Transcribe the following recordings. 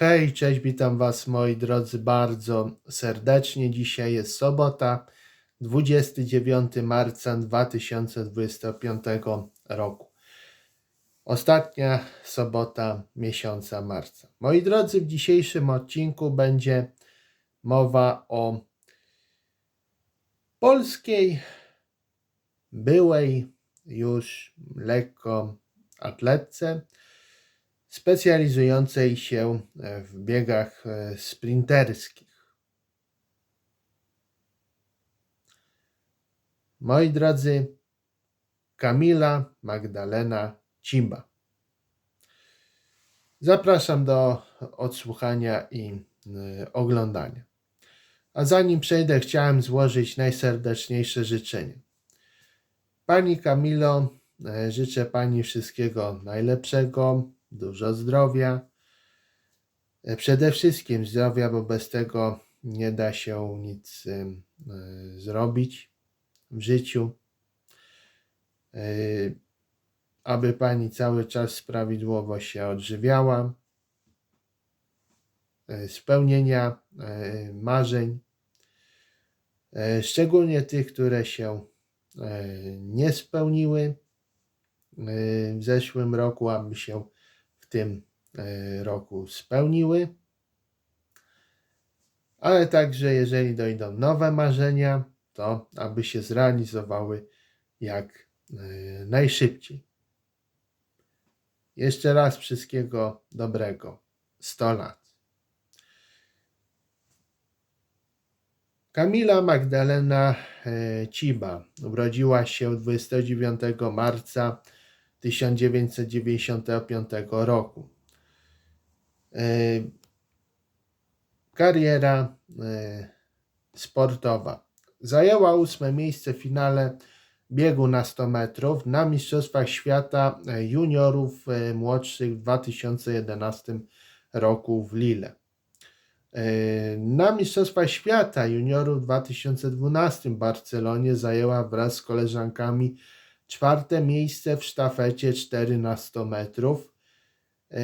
Hej, cześć, witam Was moi drodzy bardzo serdecznie. Dzisiaj jest sobota, 29 marca 2025 roku. Ostatnia sobota miesiąca marca. Moi drodzy, w dzisiejszym odcinku będzie mowa o polskiej, byłej już lekko atletce, specjalizującej się e, w biegach e, sprinterskich. Moi drodzy, Kamila Magdalena Cimba. Zapraszam do odsłuchania i y, oglądania. A zanim przejdę, chciałem złożyć najserdeczniejsze życzenie. Pani Kamilo, e, życzę Pani wszystkiego najlepszego, dużo zdrowia. E, Przede wszystkim zdrowia, bo bez tego nie da się nic e, zrobić w życiu. E, Aby Pani cały czas prawidłowo się odżywiała, spełnienia marzeń, szczególnie tych, które się nie spełniły w zeszłym roku, aby się tym e, roku spełniły. Ale także, jeżeli dojdą nowe marzenia, to aby się zrealizowały jak e, najszybciej. Jeszcze raz wszystkiego dobrego. 100 lat. Kamila Magdalena e, Ciba urodziła się 29 marca 1995 roku. E, Kariera e, sportowa. Zajęła ósme miejsce w finale biegu na 100 metrów na Mistrzostwach Świata e, Juniorów Młodszych w 2011 roku w Lille. Na Mistrzostwach Świata Juniorów w 2012 w Barcelonie zajęła wraz z koleżankami czwarte miejsce w sztafecie 4 na 100 metrów. E,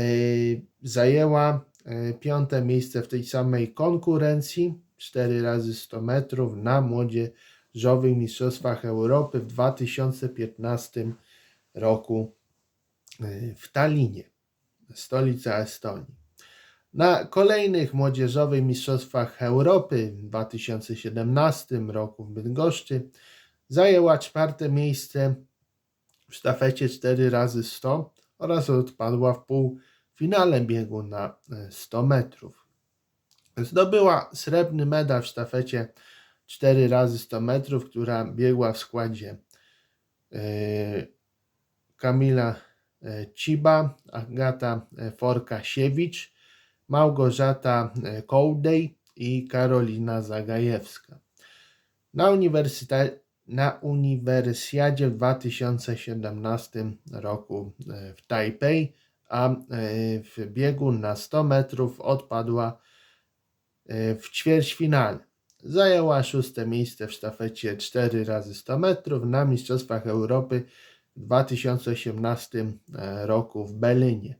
Zajęła e, piąte miejsce w tej samej konkurencji 4 razy 100 metrów na młodzieżowych Mistrzostwach Europy w 2015 roku e, w Tallinie, stolica Estonii. Na kolejnych młodzieżowych Mistrzostwach Europy w 2017 roku w Bydgoszczy zajęła czwarte miejsce w sztafecie 4 razy 100 oraz odpadła w półfinale biegu na e, 100 metrów. Zdobyła srebrny medal w sztafecie 4 razy 100 metrów, która biegła w składzie e, Kamila e, Ciba, Agata e, Forkasiewicz, Małgorzata e, Kołdej i Karolina Zagajewska. Na, uniwersyte- na Uniwersjadzie w 2017 roku e, w Tajpej, a e, w biegu na 100 metrów odpadła e, w ćwierćfinale. Zajęła szóste miejsce w sztafecie 4 razy 100 metrów na Mistrzostwach Europy w 2018 roku w Berlinie.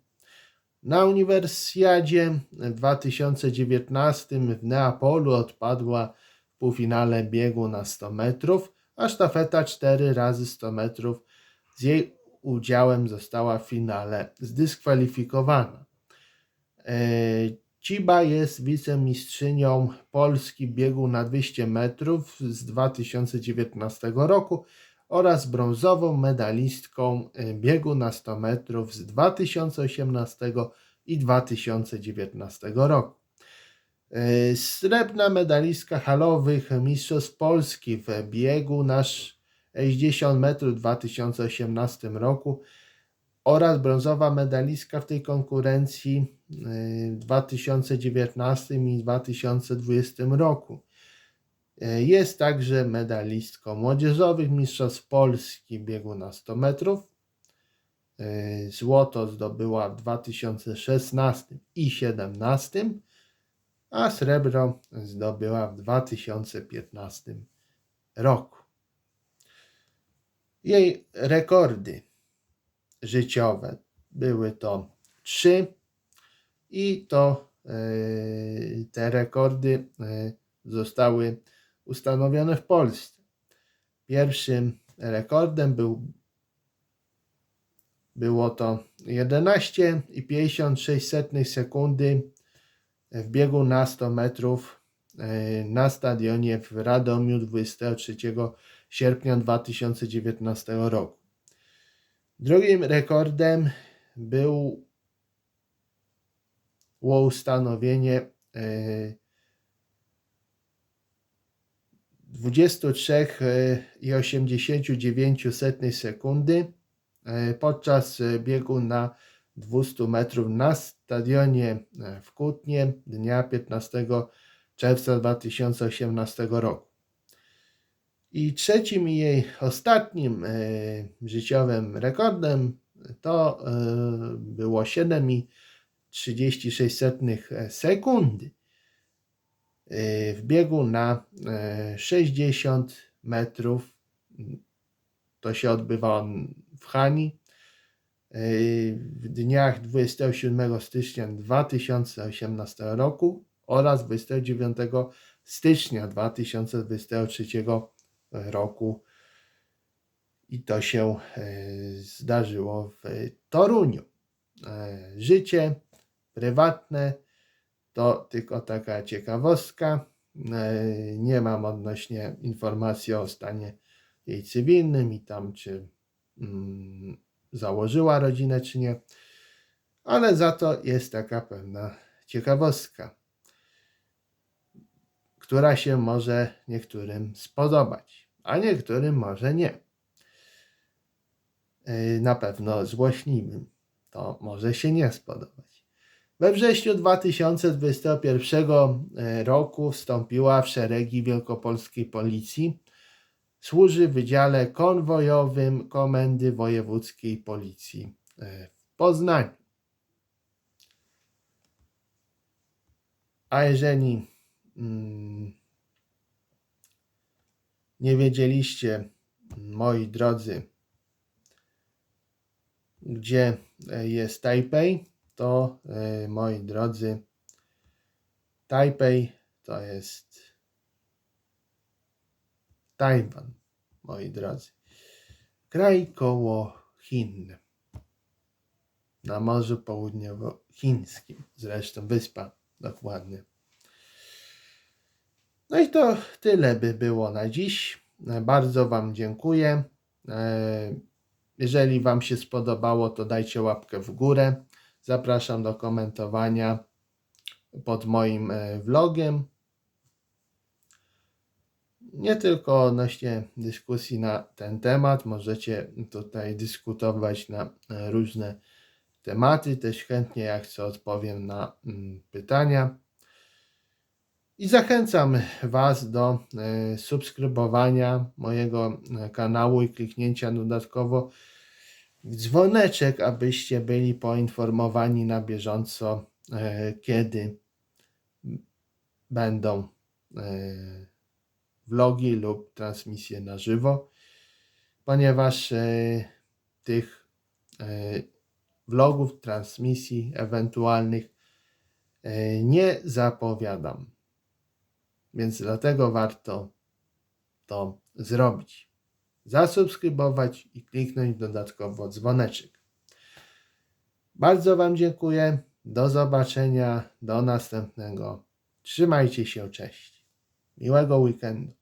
Na Uniwersjadzie w 2019 w Neapolu odpadła w półfinale biegu na 100 metrów, a sztafeta 4 razy 100 metrów z jej udziałem została w finale zdyskwalifikowana. E, Ciba jest wicemistrzynią Polski biegu na 200 metrów z 2019 roku oraz brązową medalistką e, biegu na 100 metrów z 2018 i 2019 roku. E, Srebrna medalistka halowych Mistrzostw Polski w biegu na 60 metrów w 2018 roku oraz brązowa medalistka w tej konkurencji e, w 2019 i 2020 roku. E, Jest także medalistką młodzieżowych Mistrzostw Polski biegu na 100 metrów. Złoto zdobyła w 2016 i 2017, a srebro zdobyła w 2015 roku. Jej rekordy życiowe były to trzy i to e, te rekordy e, zostały ustanowione w Polsce. Pierwszym rekordem był, było to 11,56 sekundy w biegu na 100 metrów e, na stadionie w Radomiu 23 sierpnia 2019 roku. Drugim rekordem był było ustanowienie e, 23,89 sekundy e, podczas e, biegu na 200 metrów na stadionie e, w Kutnie dnia 15 czerwca 2018 roku. I trzecim i jej ostatnim e, życiowym rekordem to e, było 7,36 sekundy w biegu na e, 60 metrów. To się odbywało w Hani w dniach 27 stycznia 2018 roku oraz 29 stycznia 2023 roku. I to się e, zdarzyło w Toruniu. E, Życie prywatne to tylko taka ciekawostka. E, Nie mam odnośnie informacji o stanie jej cywilnym i tam, czy mm, założyła rodzinę, czy nie. Ale za to jest taka pewna ciekawostka, która się może niektórym spodobać, a niektórym może nie. Yy, Na pewno złośliwym to może się nie spodobać. We wrześniu 2021 roku wstąpiła w szeregi Wielkopolskiej Policji. Służy w Wydziale Konwojowym Komendy Wojewódzkiej Policji e, w Poznaniu. A jeżeli mm, nie wiedzieliście, moi drodzy, gdzie e, jest Tajpej, to e, moi drodzy, Tajpej to jest Tajwan, moi drodzy. Kraj koło Chin. Na Morzu Południowochińskim. Zresztą wyspa dokładnie. No i to tyle by było na dziś. Bardzo Wam dziękuję. E, Jeżeli Wam się spodobało, to dajcie łapkę w górę. Zapraszam do komentowania pod moim e, vlogiem. Nie tylko odnośnie dyskusji na ten temat, możecie tutaj dyskutować na e, różne tematy. Też chętnie, jak chcę, odpowiem na mm, pytania. I zachęcam Was do e, subskrybowania mojego e, kanału i kliknięcia dodatkowo w dzwoneczek, abyście byli poinformowani na bieżąco, kiedy będą vlogi lub transmisje na żywo, ponieważ e, tych e, vlogów, transmisji ewentualnych e, nie zapowiadam. Więc dlatego warto to zrobić. Zasubskrybować i kliknąć dodatkowo dzwoneczek. Bardzo Wam dziękuję. Do zobaczenia. Do następnego. Trzymajcie się. Cześć. Mi Vago Weekend.